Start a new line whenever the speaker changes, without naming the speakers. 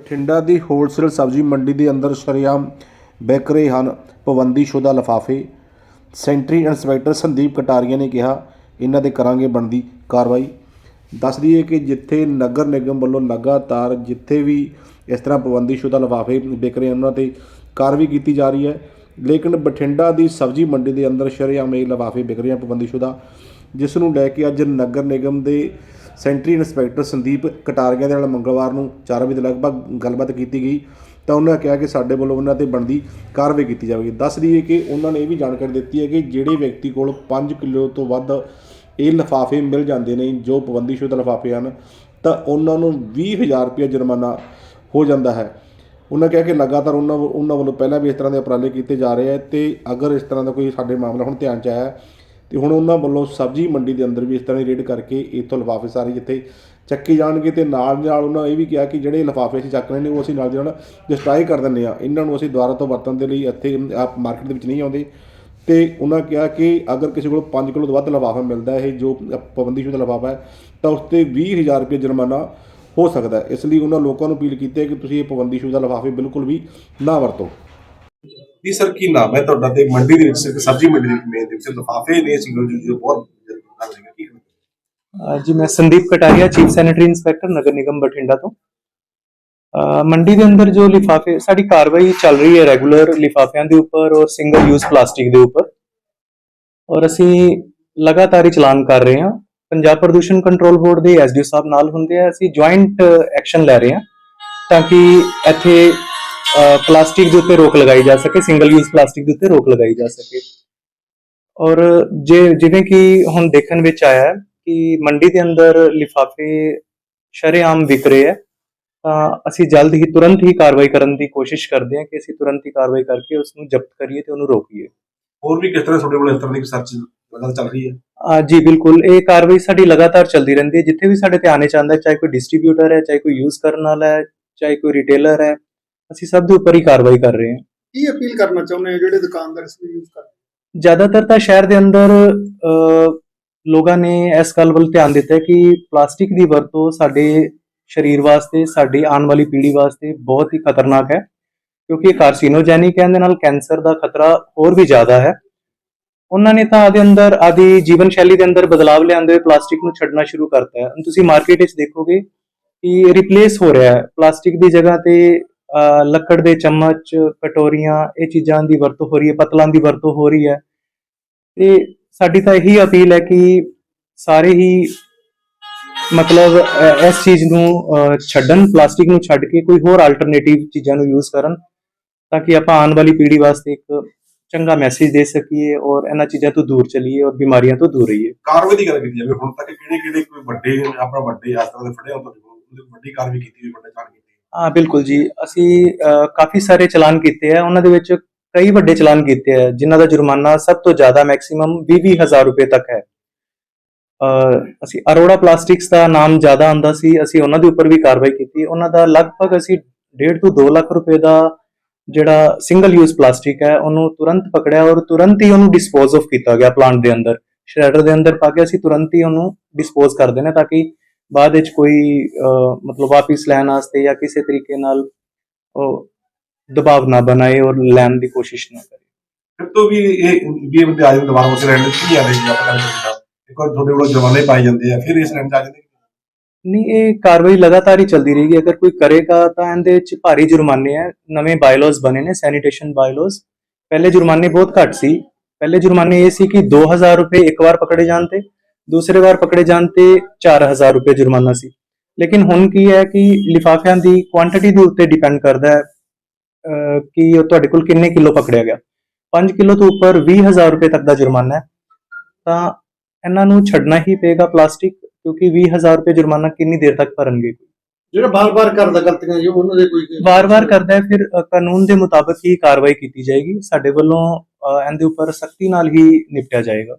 ਬਠਿੰਡਾ ਦੀ wholesale ਸਬਜ਼ੀ ਮੰਡੀ ਦੇ ਅੰਦਰ ਸ਼ਰੇਆਮ ਵਿਕ ਰਹੇ ਹਨ। ਪਾਬੰਦੀਸ਼ੁਦਾ ਲਿਫਾਫੇ। ਸੈਂਟਰੀ ਇੰਸਪੈਕਟਰ ਸੰਦੀਪ ਕਟਾਰੀਆ ਨੇ ਕਿਹਾ, ਇਹਨਾਂ ਤੇ ਕਰਾਂਗੇ ਬਣਦੀ ਕਾਰਵਾਈ। ਦੱਸ ਦਈਏ ਕਿ ਜਿੱਥੇ ਨਗਰ ਨਿਗਮ ਵੱਲੋਂ ਲਗਾਤਾਰ ਜਿੱਥੇ ਵੀ ਇਸ ਤਰ੍ਹਾਂ ਪਾਬੰਦੀਸ਼ੁਦਾ ਲਿਫਾਫੇ ਵਿਕ ਰਹੇ ਉਹਨਾਂ ਤੇ ਕਾਰਵਾਈ ਕੀਤੀ ਜਾ ਰਹੀ ਹੈ। ਲੇਕਿਨ ਬਠਿੰਡਾ ਦੀ ਸਬਜ਼ੀ ਮੰਡੀ ਦੇ ਅੰਦਰ ਸ਼ਰੇਆਮ ਇਹ ਲਿਫਾਫੇ ਵਿਕ ਰਹੇ ਹਨ ਪਾਬੰਦੀਸ਼ੁਦਾ ਜਿਸ ਨੂੰ ਲੈ ਕੇ ਅੱਜ ਨਗਰ ਨਿਗਮ ਦੇ ਸੈਂਟਰੀ ਇੰਸਪੈਕਟਰ ਸੰਦੀਪ ਕਟਾਰੀਆ ਦੇ ਨਾਲ ਮੰਗਲਵਾਰ ਨੂੰ 4 ਵਜੇ ਦੇ ਲਗਭਗ ਗੱਲਬਾਤ ਕੀਤੀ ਗਈ, ਤਾਂ ਉਹਨਾਂ ਕਿਹਾ ਕਿ ਸਾਡੇ ਵੱਲੋਂ ਉਹਨਾਂ ਤੇ ਬਣਦੀ ਕਾਰਵਾਈ ਕੀਤੀ ਜਾਵੇਗੀ। ਦੱਸ ਦਈਏ ਕਿ ਉਹਨਾਂ ਨੇ ਇਹ ਵੀ ਜਾਣਕਾਰੀ ਦਿੱਤੀ ਹੈ ਕਿ ਜਿਹੜੇ ਵਿਅਕਤੀ ਕੋਲ 5 ਕਿਲੋ ਤੋਂ ਵੱਧ ਇਹ ਲਿਫਾਫੇ ਮਿਲ ਜਾਂਦੇ ਨੇ, ਜੋ ਪਾਬੰਦੀਸ਼ੁਦਾ ਲਿਫਾਫੇ ਹਨ, ਤਾਂ ਉਹਨਾਂ ਨੂੰ 20000 ਰੁਪਏ ਜੁਰਮਾਨਾ ਹੋ ਜਾਂਦਾ ਹੈ। ਉਹਨਾਂ ਕਿਹਾ ਕਿ ਲਗਾਤਾਰ ਉਹਨਾਂ ਵੱਲ- ਉਹਨਾਂ ਵੱਲੋਂ ਪਹਿਲਾਂ ਵੀ ਇਸ ਤਰ੍ਹਾਂ ਦੇ ਉਪਰਾਲੇ ਕੀਤੇ ਜਾ ਰਹੇ ਹੈ ਤੇ ਅਗਰ ਇਸ ਤਰ੍ਹਾਂ ਦਾ ਕੋਈ ਸਾਡੇ ਮਾਮਲਾ ਹੁਣ ਧਿਆਨ ਚ ਆਇਆ ਤੇ ਹੁਣ ਉਹਨਾਂ ਵੱਲੋਂ ਸਬਜ਼ੀ ਮੰਡੀ ਦੇ ਅੰਦਰ ਵੀ ਇਸ ਤਰ੍ਹਾਂ ਦੀ ਰੇਡ ਕਰਕੇ ਇੱਥੋਂ ਲਿਫਾਫੇ ਸਾਰੇ ਜਿੱਥੇ ਚੱਕੇ ਜਾਣਗੇ ਤੇ ਨਾਲ ਨਾਲ ਉਹਨਾਂ ਇਹ ਵੀ ਕਿਹਾ ਕਿ ਜਿਹੜੇ ਲਿਫਾਫੇ ਅਸੀਂ ਚੱਕ ਰਹੇ ਨੇ ਉਹ ਅਸੀਂ ਨਾਲ ਦੀ ਨਾਲ ਡਿਸਟਰਾਈ ਕਰ ਦਿੰਦੇ ਆ ਇਹਨਾਂ ਨੂੰ ਅਸੀਂ ਦੁਬਾਰਾ ਤੋਂ ਵਰਤਣ ਦੇ ਲਈ ਇੱਥੇ ਆਪ ਮਾਰਕੀਟ ਦੇ ਵਿੱਚ ਨਹੀਂ ਆਉਂਦੇ। ਤੇ ਉਹਨਾਂ ਕਿਹਾ ਕਿ ਅਗਰ ਕਿਸੇ ਕੋਲ 5 ਕਿਲੋ ਤੋਂ ਵੱਧ ਲਿਫਾਫਾ ਮਿਲਦਾ ਹੈ ਇਹ ਜੋ ਪਾਬੰਦੀਸ਼ੁਦਾ ਲਿਫਾਫਾ ਹੈ, ਤਾਂ ਉਸ ਤੇ 20000 ਰੁਪਏ ਜੁਰਮਾਨਾ ਹੋ ਸਕਦਾ ਇਸ ਲਈ ਉਹਨਾਂ ਲੋਕਾਂ ਨੂੰ ਅਪੀਲ ਕੀਤੀ ਹੈ ਕਿ ਤੁਸੀਂ ਇਹ ਪਾਬੰਦੀ ਪਾਬੰਦੀਸ਼ੁਦਾ ਲਿਫਾਫੇ ਬਿਲਕੁਲ ਵੀ ਨਾ ਵਰਤੋ।
ਜੀ ਸਰ, ਕੀ ਨਾਮ ਹੈ ਤੁਹਾਡਾ? ਤੇ ਮੰਡੀ ਦੇ ਵਿੱਚ ਸਬਜ਼ੀ ਮੰਡੀ ਦੇ ਮੇਨ ਦੇ ਵਿੱਚ ਲਿਫਾਫੇ ਨੇ ਸਿੰਗਲ ਯੂਜ਼ ਦੇ ਬਹੁਤ
ਜੀ, ਮੈਂ Sandeep Kataria chief sanitary inspector ਨਗਰ ਨਿਗਮ ਬਠਿੰਡਾ ਤੋਂ। ਮੰਡੀ ਦੇ ਅੰਦਰ ਜੋ ਲਿਫਾਫੇ, ਸਾਡੀ ਕਾਰਵਾਈ ਚੱਲ ਰਹੀ ਹੈ ਰੈਗੂਲਰ ਲਿਫਾਫਿਆਂ ਦੇ ਉੱਪਰ ਔਰ ਸਿੰਗਲ ਯੂਜ਼ ਪਲਾਸਟਿਕ ਦੇ ਉੱਪਰ। ਔਰ ਅਸੀਂ ਲਗਾਤਾਰ ਹੀ ਚਲਾਨ ਕਰ ਰਹੇ ਹਾਂ। ਪੰਜਾਬ ਪ੍ਰਦੂਸ਼ਣ ਕੰਟਰੋਲ ਬੋਰਡ ਦੇ ਐਸਡੀਓ ਸਾਹਿਬ ਨਾਲ ਹੁੰਦੇ ਆ। ਅਸੀਂ ਜੁਆਇੰਟ ਐਕਸ਼ਨ ਲੈ ਰਹੇ ਹਾਂ ਤਾਂ ਕਿ ਇੱਥੇ ਪਲਾਸਟਿਕ ਦੇ ਉੱਤੇ ਰੋਕ ਲਗਾਈ ਜਾ ਸਕੇ ਸਿੰਗਲ ਯੂਜ਼ ਪਲਾਸਟਿਕ ਦੇ ਉੱਤੇ ਰੋਕ ਲਗਾਈ ਜਾ ਸਕੇ। ਔਰ ਜੇ ਜਿਵੇਂ ਕਿ ਹੁਣ ਦੇਖਣ ਵਿੱਚ ਆਇਆ ਹੈ ਕਿ ਮੰਡੀ ਦੇ ਅੰਦਰ ਲਿਫਾਫੇ ਸ਼ਰੇਆਮ ਵਿਕ ਰਹੇ ਹੈ ਤਾਂ ਅਸੀਂ ਜਲਦ ਹੀ ਤੁਰੰਤ ਹੀ ਕਾਰਵਾਈ ਕਰਨ ਦੀ ਕੋਸ਼ਿਸ਼ ਕਰਦੇ ਹਾਂ ਕਿ ਅਸੀਂ ਤੁਰੰਤ ਹੀ ਕਾਰਵਾਈ ਕਰਕੇ ਉਸ ਨੂੰ ਜ਼ਬਤ ਕਰੀਏ ਤੇ ਉਹਨੂੰ ਰੋਕੀਏ।
ਹੋਰ ਵੀ ਕਿਸ ਤਰ੍ਹਾਂ ਤੁਹਾਡੇ ਕੋਲ ਇਸ ਤਰ੍ਹਾਂ ਦੀ ਲਗਾਤਾਰ ਚੱਲ ਰਹੀ ਹੈ?
ਜੀ ਬਿਲਕੁਲ। ਇਹ ਕਾਰਵਾਈ ਸਾਡੀ ਲਗਾਤਾਰ ਚੱਲਦੀ ਰਹਿੰਦੀ ਹੈ। ਜਿੱਥੇ ਵੀ ਸਾਡੇ ਧਿਆਨ ਵਿੱਚ ਆਉਂਦਾ ਹੈ ਚਾਹੇ ਕੋਈ ਡਿਸਟ੍ਰੀਬਿਊਟਰ ਹੈ ਚਾਹੇ ਕੋਈ ਯੂਜ਼ ਕਰਨ ਵਾਲਾ ਹੈ ਚਾਹੇ ਕੋਈ ਰਿਟੇਲਰ ਹੈ ਅਸੀਂ ਸਭ ਦੇ ਉੱਪਰ ਹੀ ਕਾਰਵਾਈ ਕਰ ਰਹੇ ਹਾਂ।
ਕੀ ਅਪੀਲ ਕਰਨਾ ਚਾਹੁੰਦੇ ਹੋ ਜਿਹੜੇ ਦੁਕਾਨਦਾਰ ਇਸ ਨੂੰ ਯੂਜ਼ ਕਰਦੇ
ਜ਼ਿਆਦਾਤਰ ਤਾਂ ਸ਼ਹਿਰ ਦੇ ਅੰਦਰ ਲੋਕਾਂ ਨੇ ਇਸ ਗੱਲ ਵੱਲ ਧਿਆਨ ਦਿੱਤਾ ਹੈ ਕਿ ਪਲਾਸਟਿਕ ਦੀ ਵਰਤੋਂ ਸਾਡੇ ਸਰੀਰ ਵਾਸਤੇ ਸਾਡੀ ਆਉਣ ਵਾਲੀ ਪੀੜ੍ਹੀ ਵਾਸਤੇ ਬਹੁਤ ਹੀ ਖਤਰਨਾਕ ਹੈ ਕਿਉਂਕਿ ਇਹ ਕਾਰਸੀਨੋਜੈਨਿਕ ਹੈ ਇਹਦੇ ਨਾਲ ਕੈਂਸਰ ਦਾ ਖਤਰਾ ਹੋਰ ਵੀ ਜ਼ਿਆਦਾ ਹੈ। ਉਹਨਾਂ ਨੇ ਤਾਂ ਆਦੇ ਅੰਦਰ ਆਦੀ ਜੀਵਨ ਸ਼ੈਲੀ ਦੇ ਅੰਦਰ ਬਦਲਾਵ ਲਿਆਂਦੇ ਹੋਏ ਪਲਾਸਟਿਕ ਨੂੰ ਛੱਡਣਾ ਸ਼ੁਰੂ ਕਰਤਾ ਹੈ। ਤੁਸੀਂ ਮਾਰਕੀਟ ਵਿੱਚ ਦੇਖੋਗੇ ਕਿ ਰਿਪਲੇਸ ਹੋ ਰਿਹਾ ਹੈ। ਪਲਾਸਟਿਕ ਦੀ ਜਗ੍ਹਾ ਤੇ ਲੱਕੜ ਦੇ ਚਮਚ, ਕਟੋਰੀਆਂ, ਇਹ ਚੀਜ਼ਾਂ ਦੀ ਵਰਤੋਂ ਹੋ ਰਹੀ ਹੈ, ਪਤਲਾਂ ਦੀ ਵਰਤੋਂ ਹੋ ਰਹੀ ਹੈ। ਤੇ ਸਾਡੀ ਤਾਂ ਇਹੀ ਅਪੀਲ ਹੈ ਕਿ ਸਾਰੇ ਹੀ ਮਤਲਬ ਇਸ ਚੀਜ਼ ਨੂੰ ਛੱਡਣ, ਪਲਾਸਟਿਕ ਨੂੰ ਛੱਡ ਕੇ ਕੋਈ ਹੋਰ ਆਲਟਰਨੇਟਿਵ ਚੀਜ਼ਾਂ ਨੂੰ ਯੂਜ਼ ਕਰਨ ਤਾਂ ਕਿ ਆਪਾਂ ਆਉਣ ਵਾਲੀ ਪੀੜ੍ਹੀ ਵਾਸਤੇ ਇੱਕ ਚੰਗਾ ਮੈਸੇਜ ਦੇ ਸਕੀਏ ਔਰ ਇਹਨਾਂ ਚੀਜ਼ਾਂ ਤੋਂ ਦੂਰ ਚਲੀਏ ਔਰ ਬਿਮਾਰੀਆਂ ਤੋਂ ਦੂਰ ਰਹੀਏ।
ਕਾਰਵਾਈ ਦੀ ਗੱਲ ਕੀਤੀ ਜਾਵੇ, ਹੁਣ ਤੱਕ ਕਿਹੜੇ ਕਿਹੜੇ ਕੋਈ ਵੱਡੇ, ਆਪਣਾ ਵੱਡੇ ਇਸ ਦੇ ਫੜੇ ਹੋ ਤੁਹਾਡੇ ਵੱਡੀ ਕਾਰਵਾਈ ਕੀਤੀ ਹੋਈ, ਵੱਡੇ ਚਾਲ
ਹਾਂ, ਬਿਲਕੁਲ ਜੀ। ਅਸੀਂ ਕਾਫੀ ਸਾਰੇ ਚਲਾਨ ਕੀਤੇ ਆ। ਉਹਨਾਂ ਦੇ ਵਿੱਚ ਕਈ ਵੱਡੇ ਚਲਾਨ ਕੀਤੇ ਆ, ਜਿਨ੍ਹਾਂ ਦਾ ਜੁਰਮਾਨਾ ਸਭ ਤੋਂ ਜ਼ਿਆਦਾ ਮੈਕਸਿਮਮ 20 ਹਜ਼ਾਰ ਰੁਪਏ ਤੱਕ ਹੈ। ਅਸੀਂ ਅਰੋੜਾ ਪਲਾਸਟਿਕਸ ਦਾ ਨਾਮ ਜ਼ਿਆਦਾ ਆਂਦਾ ਸੀ। ਅਸੀਂ ਉਹਨਾਂ ਦੇ ਉੱਪਰ ਵੀ ਕਾਰਵਾਈ ਕੀਤੀ। ਉਹਨਾਂ ਦਾ ਲਗਭਗ ਅਸੀਂ 1.5 ਤੋਂ 2 ਲੱਖ ਰੁਪਏ ਦਾ ਜਿਹੜਾ ਸਿੰਗਲ ਯੂਜ਼ ਪਲਾਸਟਿਕ ਹੈ, ਉਹਨੂੰ ਤੁਰੰਤ ਪਕੜਿਆ ਔਰ ਤੁਰੰਤ ਹੀ ਉਹਨੂੰ ਡਿਸਪੋਜ਼ ਆਫ ਕੀਤਾ ਗਿਆ ਪਲਾਂਟ ਦੇ ਅੰਦਰ। ਸ਼੍ਰੈਡਰ ਦੇ ਅੰਦਰ ਪਾ ਕੇ ਅਸੀਂ ਤੁਰੰਤ ਹੀ ਉਹਨੂੰ ਡਿਸਪੋਜ਼ ਕਰ ਦੇਣਾ ਤਾਂ ਕਿ ਬਾਅਦ ਵਿੱਚ ਕੋਈ ਮਤਲਬ ਵਾਪਿਸ ਲੈਣ ਵਾਸਤੇ ਜਾਂ ਕਿਸੇ ਤਰੀਕੇ ਨਾਲ ਦਬਾਅ ਨਾ ਬਣਾਏ ਔਰ ਲੈਣ ਦੀ ਕੋਸ਼ਿਸ਼ ਨਾ ਕਰੇ।
ਫਿਰ ਤੋਂ ਵੀ ਇਹ ਵੀ ਬੰਦੇ ਆ ਜਾਂਦੇ ਦੁਬਾਰਾ ਉਸੇ ਰਹਿਣ ਦੇ ਕੀ ਆ ਰਹੀ ਹੈ ਆਪਾਂ ਕਰ ਸਕਦੇ ਇੱਕ ਵਾਰ ਤੁਹਾਡੇ ਕੋਲ ਜਵਾਨੇ ਪਾਏ ਜਾਂਦੇ ਆ ਫਿਰ ਇਸ ਚ ਆ ਜਾਂਦੇ
ਨਹੀਂ ਇਹ ਕਾਰਵਾਈ ਲਗਾਤਾਰ ਹੀ ਚੱਲਦੀ ਰਹੇਗੀ। ਅਗਰ ਕੋਈ ਕਰੇਗਾ ਤਾਂ ਇਹਦੇ ਵਿੱਚ ਭਾਰੀ ਜੁਰਮਾਨੇ ਹੈ ਨਵੇਂ ਬਾਇਲਾਜ਼ ਬਣੇ ਨੇ ਸੈਨੀਟੇਸ਼ਨ ਬਾਇਲਾਜ਼ ਪਹਿਲੇ ਜੁਰਮਾਨੇ ਬਹੁਤ ਘੱਟ ਸੀ। ਪਹਿਲੇ ਜੁਰਮਾਨੇ ਇਹ ਸੀ ਕਿ 2000 ਰੁਪਏ ਇੱਕ ਵਾਰ ਪਕੜੇ ਜਾਣ ਤੇ ਦੂਸਰੇ ਵਾਰ ਪਕੜੇ ਜਾਣ ਤੇ 4000 ਰੁਪਏ ਜੁਰਮਾਨਾ ਸੀ। ਲੇਕਿਨ ਹੁਣ ਕੀ ਹੈ ਕਿ ਲਿਫਾਫਿਆਂ ਦੀ ਕੁਆਂਟੀਟੀ ਦੇ ਉੱਤੇ ਡਿਪੈਂਡ ਕਰਦਾ ਹੈ ਕਿ ਉਹ ਤੁਹਾਡੇ ਕੋਲ ਕਿੰਨੇ ਕਿਲੋ ਪਕੜਿਆ ਗਿਆ। 5 ਕਿਲੋ ਤੋਂ ਉੱਪਰ 20000 ਰੁਪਏ ਤੱਕ ਦਾ ਜੁਰਮਾਨਾ ਹੈ। ਤਾਂ ਇਹਨਾਂ ਨੂੰ ਛੱਡਣਾ ਹੀ ਪਏਗਾ ਪਲਾਸਟਿਕ ਕਿਉਂਕਿ 20000 ਰੁਪਏ ਜੁਰਮਾਨਾ ਕਿੰਨੀ ਦੇਰ ਤੱਕ ਭਰਨਗੇ?
ਜਿਹੜਾ ਬਾਰ-ਬਾਰ ਕਰਦਾ ਗਲਤੀਆਂ ਜੀ ਉਹਨਾਂ ਦੇ ਕੋਈ
ਵਾਰ-ਵਾਰ ਕਰਦਾ ਹੈ ਫਿਰ ਕਾਨੂੰਨ ਦੇ ਮੁਤਾਬਕ ਹੀ ਕਾਰਵਾਈ ਕੀਤੀ ਜਾਏਗੀ। ਸਾਡੇ ਵੱਲੋਂ ਇਹਦੇ ਉੱਪਰ ਸਖਤੀ ਨਾਲ ਹੀ ਨਿਪਟਿਆ ਜਾਏਗਾ।